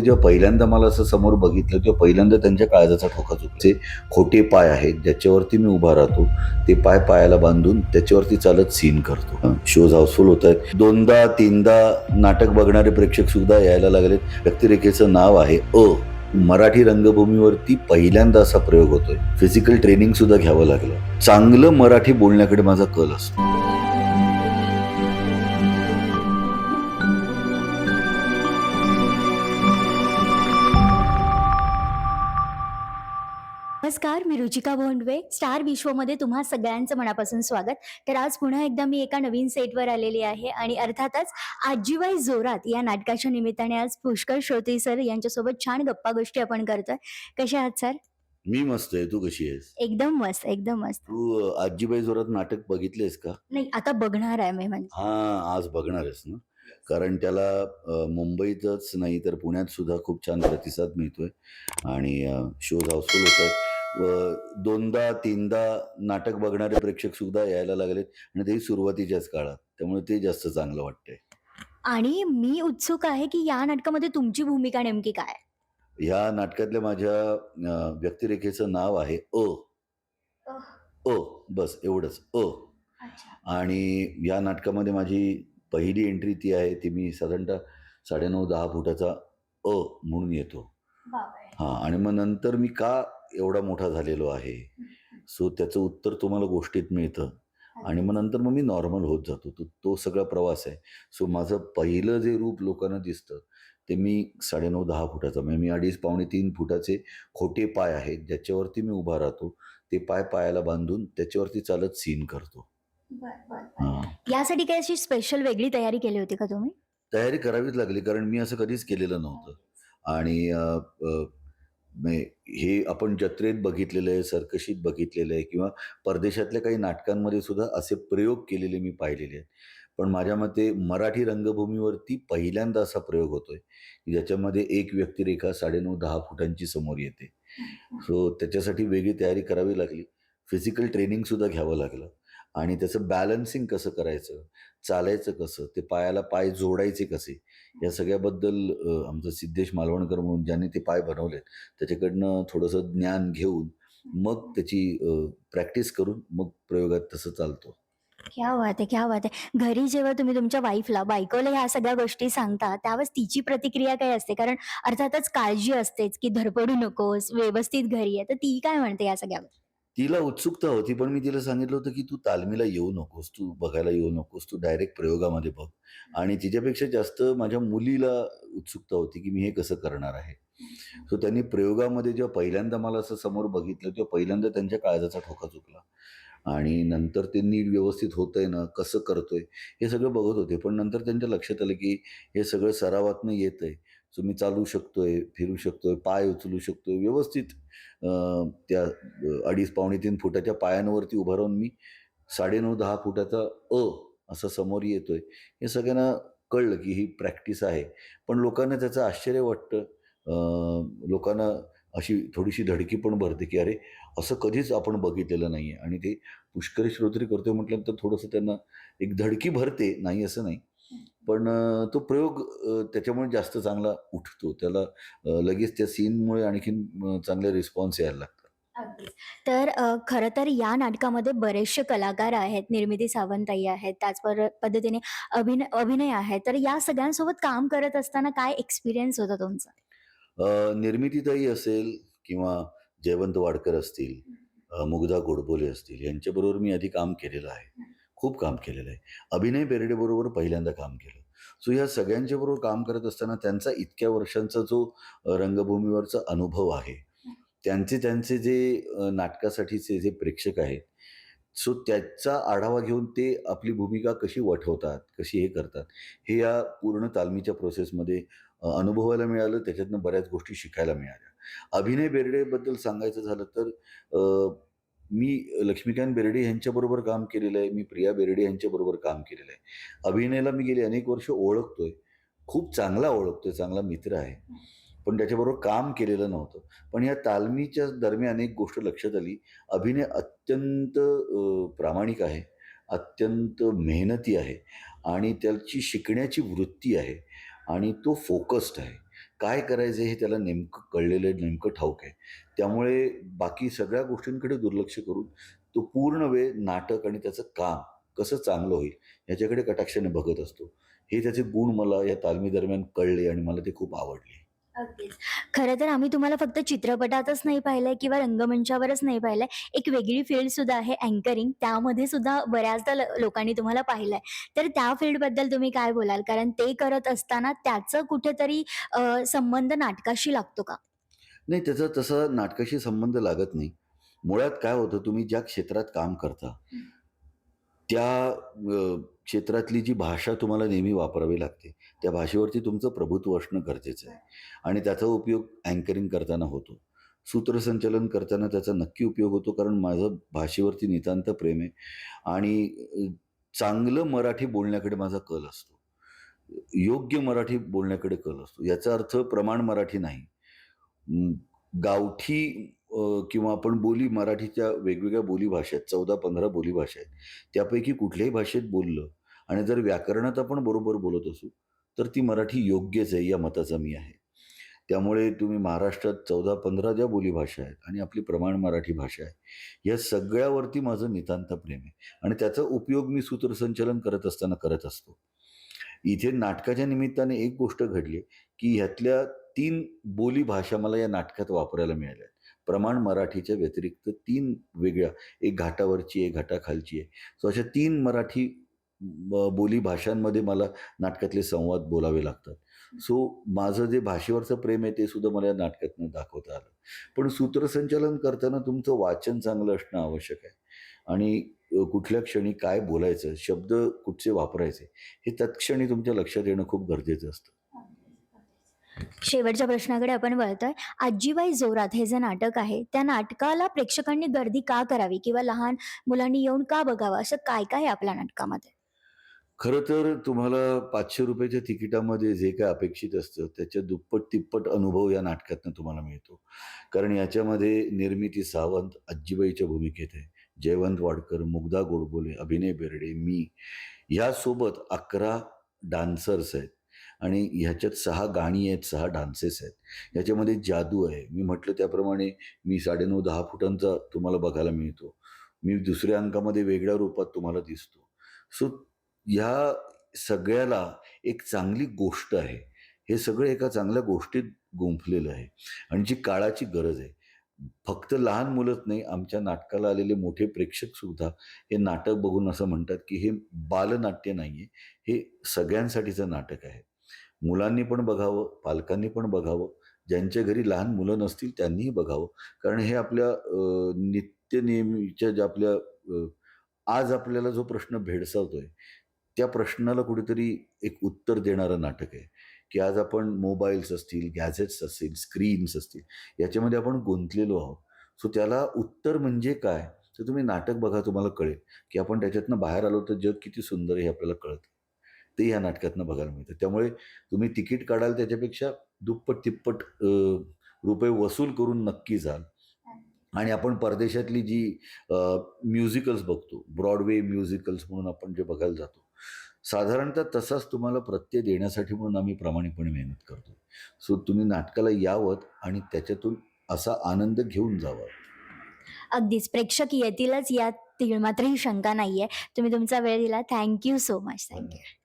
जेव्हा पहिल्यांदा मला असं समोर बघितलं तेव्हा पहिल्यांदा त्यांच्या काळजाचा ठोका चुकचे खोटे पाय आहेत ज्याच्यावरती मी उभा राहतो ते पाय पायाला बांधून त्याच्यावरती चालत सीन करतो. शोज हाऊसफुल होत आहेत. दोनदा तीनदा नाटक बघणारे प्रेक्षक सुद्धा यायला लागलेत. व्यक्तिरेखेचं नाव आहे अ. मराठी रंगभूमीवरती पहिल्यांदा असा प्रयोग होतोय. फिजिकल ट्रेनिंग सुद्धा घ्यावं लागलं. चांगलं मराठी बोलण्याकडे माझा कल असतो. नमस्कार मी रुचिका भोंडवे स्टार विश्वमध्ये तुम्हा सगळ्यांचं मनापासून स्वागत. तर आज पुन्हा एकदा मी एका नवीन सेटवर आलेली आहे आणि अर्थातच आजीबाई जोरात या नाटकाच्या निमित्ताने आज पुष्कर श्रोती सर यांच्यासोबत छान गप्पा गोष्टी आपण करतोय. कशा आहात सर? मी मस्त आहे. तू कशी आहेस? एकदम मस्त एकदम मस्त. तू अ, आजीबाई जोरात नाटक बघितलेस का? नाही आता बघणार आहे मी म्हणजे. हा आज बघणार आहेस ना? कारण त्याला अ, मुंबईतच नाही तर पुण्यात सुद्धा खूप छान प्रतिसाद मिळतोय. आणि शोज हाऊसफुल होत आहेत व दोनदा तीनदा नाटक बघणारे प्रेक्षक सुद्धा यायला लागलेत आणि तेही सुरुवातीच्याच काळात. त्यामुळे ते जास्त चांगलं वाटतंय. आणि मी उत्सुक आहे की या नाटकामध्ये तुमची भूमिका नेमकी काय? ह्या नाटकातल्या माझ्या अ, व्यक्तिरेखेचं नाव आहे अ. अ. बस एवढंच. अ. आणि या नाटकामध्ये माझी पहिली एंट्री ती आहे ती मी साधारणतः साडेनऊ दहा फुटाचा अ म्हणून येतो. हां आणि मग नंतर मी का एवढा मोठा झालेलो आहे. सो त्याचं उत्तर तुम्हाला गोष्टीत मिळतं. आणि मग नंतर मग मी नॉर्मल होत जातो. तो तो सगळा प्रवास आहे. सो माझं पहिलं जे रूप लोकांना दिसतं ते मी साडेनऊ दहा फुटाचा म्हणजे मी अडीच पावणे तीन फुटाचे खोटे पाय आहेत ज्याच्यावरती मी उभा राहतो. ते पाय पायाला बांधून त्याच्यावरती चालत सीन करतो. हां. यासाठी काही अशी स्पेशल वेगळी तयारी केली होती का तुम्ही? तयारी करावीच लागली कारण मी असं कधीच केलेलं नव्हतं. आणि अ, अ, मे- हे आपण जत्रेत बघितलेलं आहे सर्कशीत बघितलेलं आहे किंवा परदेशातल्या काही नाटकांमध्ये सुद्धा असे प्रयोग केलेले मी पाहिलेले आहेत. पण माझ्या मते मराठी रंगभूमीवरती पहिल्यांदा असा प्रयोग होतोय की ज्याच्यामध्ये एक व्यक्तिरेखा साडेनऊ दहा फुटांची समोर येते. सो त्याच्यासाठी वेगळी तयारी करावी लागली. फिजिकल ट्रेनिंग सुद्धा घ्यावं लागलं. आणि त्याचं बॅलन्सिंग कसं करायचं? चालायचं कसं? ते पायाला पाय जोडायचे कसे? या सगळ्याबद्दल अ, आमचं सिद्धेश मालवणकर म्हणून ज्यांनी ते पाय बनवलेत त्याच्याकडनं थोडंसं ज्ञान घेऊन मग त्याची प्रॅक्टिस करून मग प्रयोगात तसं चालतो. क्या बात आहे क्या बात आहे. घरी जेव्हा तुम्ही तुमच्या वाईफला बायकोला ह्या सगळ्या गोष्टी सांगता त्यावेळेस तिची प्रतिक्रिया काय असते? कारण अर्थातच काळजी असतेच की धडपडू नकोस व्यवस्थित घरी आहे तर ती काय म्हणते या सगळ्या तिला उत्सुकता होती पण मी तिला सांगितलं होतं की तू तालमीला येऊ नकोस तू बघायला येऊ नकोस तू डायरेक्ट प्रयोगामध्ये बघ. आणि तिच्यापेक्षा जास्त माझ्या मुलीला उत्सुकता होती की मी हे कसं करणार आहे. सो त्यांनी प्रयोगामध्ये जेव्हा पहिल्यांदा मला असं समोर बघितलं तेव्हा पहिल्यांदा त्यांच्या काळजाचा ठोका चुकला. आणि नंतर ते नीट व्यवस्थित होतंय ना कसं करतोय हे सगळं बघत होते. पण नंतर त्यांच्या लक्षात आलं की हे सगळं सरावातनं येत आहे सो मी चालू आहे फिरू शकतोय पाय उचलू शकतोय व्यवस्थित त्या अडीच पावणे तीन फुटाच्या पायांवरती उभं राहून मी साडेनऊ दहा फुटाचा अ असं समोर येतोय. हे सगळ्यांना कळलं की ही प्रॅक्टिस आहे. पण लोकांना त्याचं आश्चर्य वाटतं. लोकांना अशी थोडीशी धडकी पण भरते की अरे असं कधीच आपण बघितलेलं नाही आहे आणि ते पुष्करी श्रोत्री करतोय म्हटल्यानंतर थोडंसं त्यांना एक धडकी भरते. नाही असं नाही. पण तो प्रयोग त्याच्यामुळे जास्त चांगला उठतो. त्याला लगेच त्या सीनमुळे आणखीन चांगले रिस्पॉन्स यायला लागतात. तर खरं तर या नाटकामध्ये बरेचसे कलाकार आहेत निर्मिती सावंताई आहेत त्याच पर- पद्धतीने अभिनय अभिनय आहे तर या सगळ्यांसोबत काम करत असताना काय एक्सपिरियन्स होता तुमचा? निर्मितीताई असेल किंवा जयवंत वाडकर असतील मुग्धा गोडबोले असतील यांच्याबरोबर मी आधी काम केलेलं आहे. खूप काम केलेलं आहे. अभिनय बेर्डेबरोबर पहिल्यांदा काम केलं. सो या सगळ्यांच्या बरोबर काम करत असताना त्यांचा इतक्या वर्षांचा जो रंगभूमीवरचा अनुभव आहे त्यांचे त्यांचे जे नाटकासाठीचे जे प्रेक्षक आहेत सो त्याचा आढावा घेऊन ते आपली भूमिका कशी वठवतात कशी हे करतात हे या पूर्ण तालमीच्या प्रोसेसमध्ये अनुभवायला मिळालं त्याच्यातनं बऱ्याच गोष्टी शिकायला मिळाल्या. अभिनय बेर्डेबद्दल सांगायचं झालं तर मी लक्ष्मीकांत बेर्डे यांच्याबरोबर काम केलेलं आहे मी प्रिया बेर्डे यांच्याबरोबर काम केलेलं आहे. अभिनयला मी गेली अनेक वर्ष ओळखतोय खूप चांगला ओळखतोय चांगला मित्र आहे. पण त्याच्याबरोबर काम केलेलं नव्हतं. पण या तालमीच्या दरम्यान एक गोष्ट लक्षात आली. अभिनय अत्यंत प्रामाणिक आहे अत्यंत मेहनती आहे आणि त्याची शिकण्याची वृत्ती आहे आणि तो फोकस्ड आहे. काय करायचं हे त्याला नेमकं कळलेलं आहे, नेमकं ठाऊक आहे. त्यामुळे बाकी सगळ्या गोष्टींकडे दुर्लक्ष करून तो पूर्ण वेळ नाटक आणि त्याचं काम कसं चांगलं होईल ह्याच्याकडे कटाक्षाने बघत असतो. हे त्याचे गुण मला या तालमीदरम्यान कळले आणि मला ते खूप आवडले. अगदीच. खरं तर आम्ही तुम्हाला फक्त चित्रपटातच नाही पाहिलंय किंवा रंगमंचावरच नाही पाहिलंय. एक वेगळी फील्ड सुद्धा आहे अँकरिंग. त्यामध्ये सुद्धा बऱ्याचदा ल लोकांनी तुम्हाला पाहिलंय. तर त्या फील्डबद्दल तुम्ही काय बोलाल? कारण ते करत असताना त्याचं कुठेतरी अ, संबंध नाटकाशी लागतो का? नाही त्याचा तसा नाटकाशी संबंध लागत नाही. मुळात काय होतं तुम्ही ज्या क्षेत्रात काम करता हं. त्या क्षेत्रातली जी भाषा तुम्हाला नेहमी वापरावी लागते. त्या भाषेवरती तुमचं प्रभुत्व असणं गरजेचं आहे आणि त्याचा उपयोग अँकरिंग करताना होतो. सूत्रसंचलन करताना त्याचा नक्की उपयोग होतो कारण माझं भाषेवरती नितांत प्रेम आहे आणि चांगलं मराठी बोलण्याकडे माझा कल असतो. योग्य मराठी बोलण्याकडे कल असतो. याचा अर्थ प्रमाण मराठी नाही. गावठी किंवा आपण बोली मराठीच्या वेगवेगळ्या बोलीभाषा आहेत. 14-15 बोलीभाषा आहेत. त्यापैकी कुठल्याही भाषेत बोललं आणि जर व्याकरणात आपण बरोबर बोलत असू, तर ती मराठी योग्यच आहे या मताचा मी आहे. त्यामुळे तुम्ही महाराष्ट्रात 14-15 ज्या बोलीभाषा आहेत आणि आपली प्रमाण मराठी भाषा आहे, या सगळ्यावरती माझं नितांत प्रेम आहे आणि त्याचा उपयोग मी सूत्रसंचलन करत असताना करत असतो. इथे नाटकाच्या निमित्ताने एक गोष्ट घडली, की ह्यातल्या तीन बोलीभाषा मला या नाटकात वापरायला मिळाल्या. प्रमाण मराठीच्या व्यतिरिक्त तीन वेगळ्या, एक घाटावरची, एक घाटाखालची आहे. सो अशा तीन मराठी ब बोली भाषांमध्ये मला नाटकातले संवाद बोलावे लागतात. सो माझं जे भाषेवरचं प्रेम आहे ते सुद्धा मला या नाटकातनं दाखवता आलं. पण सूत्रसंचालन करताना तुमचं वाचन चांगलं असणं आवश्यक आहे आणि कुठल्या क्षणी काय बोलायचं, शब्द कुठचे वापरायचे, हे तत्क्षणी तुमच्या लक्षात येणं खूप गरजेचं असतं. शेवटच्या प्रश्नाकडे आपण वळतोय. आजीबाई जोरात हे जे नाटक आहे, त्या नाटकाला प्रेक्षकांनी गर्दी का करावी किंवा लहान मुलांनी येऊन का बघावं? असं काय-काय आहे आपल्या नाटकामध्ये? खरं तर तुम्हाला पाचशे रुपयाच्या तिकिटामध्ये जे काय अपेक्षित असतं, त्याच्या दुप्पट-तिप्पट अनुभव या नाटकातनं तुम्हाला मिळतो. कारण याच्यामध्ये निर्मिती सावंत आजीबाईच्या भूमिकेत आहे. जयवंत वाडकर, मुग्धा गोडबोले, अभिनय बेर्डे, मी ह्यासोबत 11 डान्सर्स आहेत आणि ह्याच्यात सहा गाणी आहेत, सहा डान्सेस आहेत. ह्याच्यामध्ये जादू आहे. मी म्हटलं त्याप्रमाणे मी 9.5-10 फुटांचा तुम्हाला बघायला मिळतो. मी दुसऱ्या अंकामध्ये वेगळ्या रूपात तुम्हाला दिसतो. सो ह्या सगळ्याला एक चांगली गोष्ट आहे. हे सगळं एका चांगल्या गोष्टीत गुंफलेलं आहे आणि जी काळाची गरज आहे. फक्त लहान मुलंच नाही, आमच्या नाटकाला आलेले मोठे प्रेक्षकसुद्धा हे नाटक बघून असं म्हणतात, की हे बालनाट्य नाही आहे हे सगळ्यांसाठीचं नाटक आहे. मुलांनी पण बघावं, पालकांनी पण बघावं, ज्यांच्या घरी लहान मुलं नसतील त्यांनीही बघावं. कारण हे आपल्या नित्य नित्यनेमीच्या ज्या आपल्या आज आपल्याला जो प्रश्न भेडसावतोय, त्या प्रश्नाला कुठेतरी एक उत्तर देणारं नाटक आहे, की आज आपण मोबाईल्स असतील, गॅझेट्स असतील, स्क्रीन्स असतील, याच्यामध्ये आपण गुंतलेलो आहोत. सो त्याला उत्तर म्हणजे काय? तर तुम्ही नाटक बघा तुम्हाला कळेल, की आपण त्याच्यातनं बाहेर आलो तर जग किती सुंदर हे आपल्याला कळतं. ते ह्या नाटकातनं बघायला मिळतं. त्यामुळे तुम्ही तिकीट काढाल त्याच्यापेक्षा दुप्पट-तिप्पट अ, रुपये वसूल करून नक्की जाल. आणि आपण परदेशातली जी म्युझिकल्स बघतो, ब्रॉडवे म्युझिकल्स म्हणून आपण जे बघायला जातो. साधारणतः तसाच तुम्हाला प्रत्यय देण्यासाठी म्हणून आम्ही प्रामाणिकपणे मेहनत करतोय. सो तुम्ही नाटकाला यावं आणि त्याच्यातून असा आनंद घेऊन जावा. अगदीच. प्रेक्षक येतीलच यात तीळमात्रही शंका नाहीये. तुम्ही तुमचा वेळ दिला. Thank you so much. Thank you.